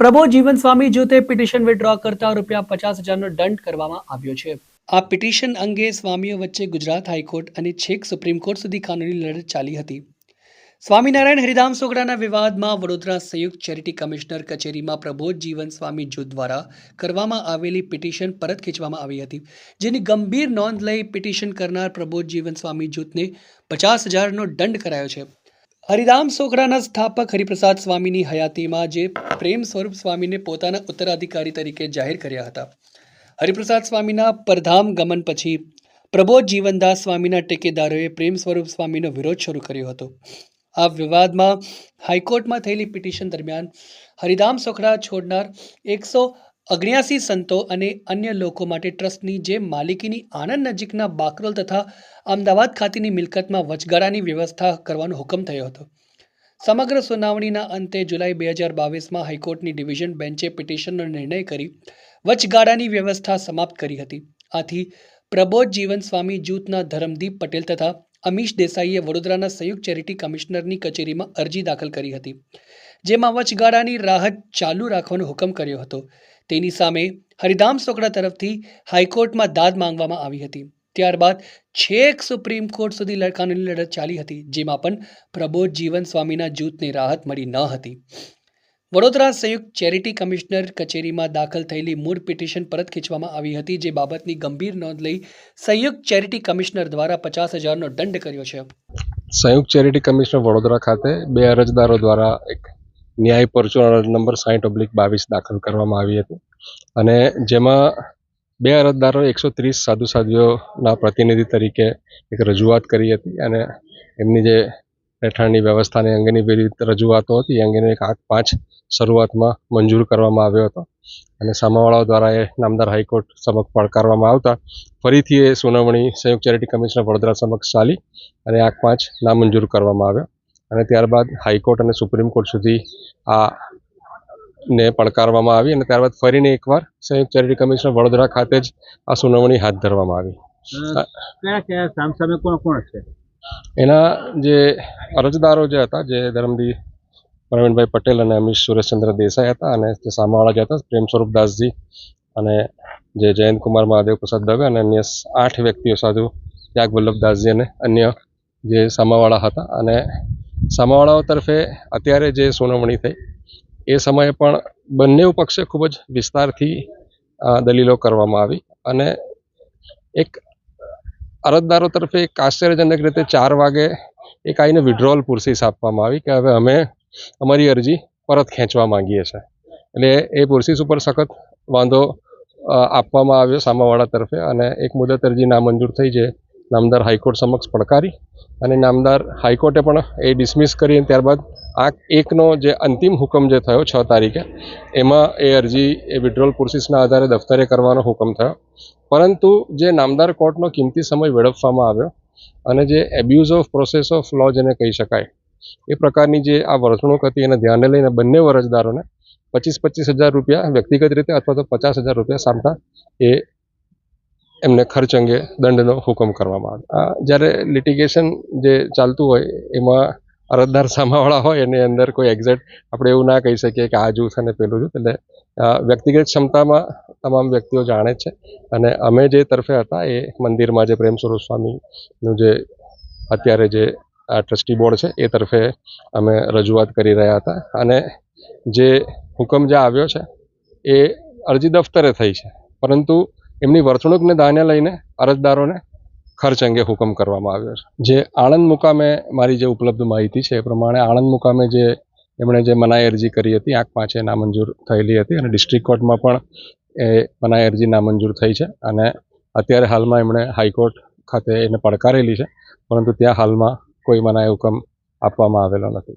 પ્રબોધ જીવન સ્વામી જૂથે petition withdraw કરતા રૂપિયા પચાસ હજારનો દંડ કરવામાં આવ્યો છે. આ પિટિશન અંગે સ્વામીઓ વચ્ચે ગુજરાત હાઈકોર્ટ અને છેક સુપ્રીમ કોર્ટ સુધી કાનૂની લડત ચાલી હતી. સ્વામિનારાયણ હરિધામ સોગડાના વિવાદમાં વડોદરા સંયુક્ત ચેરિટી કમિશનર કચેરીમાં પ્રબોધ જીવન સ્વામી જૂથ દ્વારા કરવામાં આવેલી પિટિશન પરત ખેંચવામાં આવી હતી. જેની ગંભીર નોંધ લઈ પિટિશન કરનાર પ્રબોધ જીવન સ્વામી જૂથને પચાસ હજારનો દંડ કરાયો છે. હરિધામ સોગડાના સ્થાપક હરિપ્રસાદ સ્વામીની હયાતીમાં જે પ્રેમ સ્વરૂપ સ્વામીને પોતાના ઉત્તરાધિકારી તરીકે જાહેર કર્યા હતા. હરિપ્રસાદ સ્વામીના પરધામ ગમન પછી પ્રબોધ જીવનદાસ સ્વામીના ટેકેદારોએ પ્રેમ સ્વરૂપ સ્વામીનો વિરોધ શરૂ કર્યો હતો. આ વિવાદમાં હાઈકોર્ટમાં થયેલી પિટિશન દરમિયાન હરિધામ સોખડા છોડનાર એકસો અગ્યાસી સંતો અને અન્ય લોકો માટે ટ્રસ્ટની જે માલિકીની આણંદ નજીકના બાકરોલ તથા અમદાવાદ ખાતેની મિલકતમાં વચગાળાની વ્યવસ્થા કરવાનો હુકમ થયો હતો. સમગ્ર સુનાવણીના અંતે જુલાઈ બે હજાર બાવીસમાં હાઈકોર્ટની ડિવિઝન બેન્ચે પિટિશનનો નિર્ણય કરી વચગાળાની વ્યવસ્થા સમાપ્ત કરી હતી. આથી પ્રબોધ જીવન સ્વામી જૂથના ધરમદીપ પટેલ તથા અમીશ દેસાઈએ વડોદરાના સંયુક્ત ચેરિટી કમિશનરની કચેરીમાં અરજી દાખલ કરી હતી. જેમાં વચગાળાની રાહત ચાલુ રાખવાનો હુકમ કર્યો હતો. તેની સામે હરિધામ સોકડા તરફથી હાઈકોર્ટમાં દાદ માંગવામાં આવી હતી. ત્યારબાદ છેક સુપ્રીમ કોર્ટ સુધી લડકાની લડત ચાલી હતી, જેમાં પણ પ્રબોધ જીવન સ્વામીના જૂથને રાહત મળી ન હતી. વડોદરા સંયુક્ત ચેરિટી કમિશનર કચેરીમાં દાખલ થયેલી મૂળ પિટિશન પરત ખેંચવામાં આવી હતી, જે બાબતની ગંભીર નોંધ લઈ સંયુક્ત ચેરિટી કમિશનર દ્વારા પચાસ હજારનો દંડ કર્યો છે. સંયુક્ત ચેરિટી કમિશનર વડોદરા ખાતે બે અરજદારો દ્વારા એક ન્યાય પરચુર નંબર સાહીઠ ઓબ્લિક બાવીસ દાખલ કરવામાં આવી હતી. અને જેમાં બે અરજદારો, એકસો ત્રીસ સાધુ સાધ્વીઓના પ્રતિનિધિ તરીકે એક રજૂઆત કરી હતી અને એમની જે રહેઠાણની વ્યવસ્થાને અંગેની વિવિધ રજૂઆતો હતી, એ અંગેનો એક આંક પાંચ શરૂઆતમાં મંજૂર કરવામાં આવ્યો હતો. અને સામાવાળાઓ દ્વારા એ નામદાર હાઈકોર્ટ સમક્ષ પડકારવામાં આવતા ફરીથી એ સુનાવણી સંયુક્ત ચેરિટી કમિશનર વડોદરા સમક્ષ ચાલી અને આંક પાંચ નામંજૂર કરવામાં આવ્યો. અને ત્યારબાદ હાઈકોર્ટ અને સુપ્રીમ કોર્ટ સુધી આ ને પડકારવામાં આવી અને ત્યારબાદ ફરીને એકવાર સંયુક્ત ચેરિટી કમિશનર વડોદરા ખાતે જ આ સુનાવણી હાથ ધરવામાં આવી. કયા કયા સામસામે કોણ કોણ છે? એના જે અરજદારો જે હતા જે ધરમદી પ્રવીણભાઈ પટેલ અને અમીશ સુરેશચંદ્ર દેસાઈ હતા અને જે સામાવાળા જે હતા પ્રેમ સ્વરૂપ દાસજી અને જે જયંતકુમાર મહાદેવ પ્રસાદ દવે અને અન્ય આઠ વ્યક્તિઓ સાધુ ત્યાગ વલ્લભ દાસજી અને અન્ય જે સામાવાળા હતા અને સામાવાળાઓ તરફે અત્યારે જે સુનાવણી થઈ, એ સમયે પણ બંને પક્ષે ખૂબ જ વિસ્તારથી દલીલો કરવામાં આવી અને એક અરજદારો તરફે એક આશ્ચર્યજનક રીતે ચાર વાગે એક આવીને વિડ્રોઅલ પુરસીસ આપવામાં આવી કે હવે અમે અમારી અરજી પરત ખેંચવા માંગીએ છીએ. એટલે એ પુરસીસ ઉપર સખત વાંધો આપવામાં આવ્યો સામાવાળા તરફે અને એક મુદત અરજી નામંજૂર થઈ છે નામદાર હાઈકોર્ટ સમક્ષ પડકારી અને નામદાર હાઈકોર્ટે પણ એ ડિસમિસ કરી અને ત્યારબાદ આ એકનો જે અંતિમ હુકમ જે થયો છ તારીખે, એમાં એ અરજી, એ વિડ્રોલ પ્રોસેસના આધારે દફતરે કરવાનો હુકમ થયો. પરંતુ જે નામદાર કોર્ટનો કિંમતી સમય વેડફવામાં આવ્યો અને જે abuse of process of law જેને કહી શકાય, એ પ્રકારની જે આ વર્તણૂક હતી એને ધ્યાને લઈને બંને અરજદારોને પચીસ પચીસ હજાર રૂપિયા વ્યક્તિગત રીતે અથવા તો પચાસ હજાર રૂપિયા સામટા એ એમને ખર્ચ અંગે દંડનો હુકમ કરવામાં આવે. જ્યારે લિટિગેશન જે ચાલતું હોય, એમાં અરજદાર સામાવાળા હોય, એની અંદર કોઈ એક્ઝેક્ટ આપણે એવું ના કહી શકીએ કે આ જૂથ અને પેલું જૂથ. એટલે વ્યક્તિગત ક્ષમતામાં તમામ વ્યક્તિઓ જાણે છે. અને અમે જે તરફે હતા, એ મંદિરમાં જે પ્રેમ સ્વરૂપ સ્વામીનું જે અત્યારે જે આ ટ્રસ્ટી બોર્ડ છે, એ તરફે અમે રજૂઆત કરી રહ્યા હતા. અને જે હુકમ જે આવ્યો છે, એ અરજી દફતરે થઈ છે. પરંતુ એમની વર્તણૂકને ધ્યાને લઈને અરજદારોને ખર્ચ અંગે હુકમ કરવામાં આવ્યો છે. જે આણંદ મુકામે મારી જે ઉપલબ્ધ માહિતી છે એ પ્રમાણે આણંદ મુકામે જે એમણે જે મનાઈ અરજી કરી હતી, આંખ પાંચે નામંજૂર થયેલી હતી અને ડિસ્ટ્રિક્ટ કોર્ટમાં પણ એ મનાઈ અરજી નામંજૂર થઈ છે અને અત્યારે હાલમાં એમણે હાઈકોર્ટ ખાતે એને પડકારેલી છે, પરંતુ ત્યાં હાલમાં કોઈ મનાઈ હુકમ આપવામાં આવેલો નથી.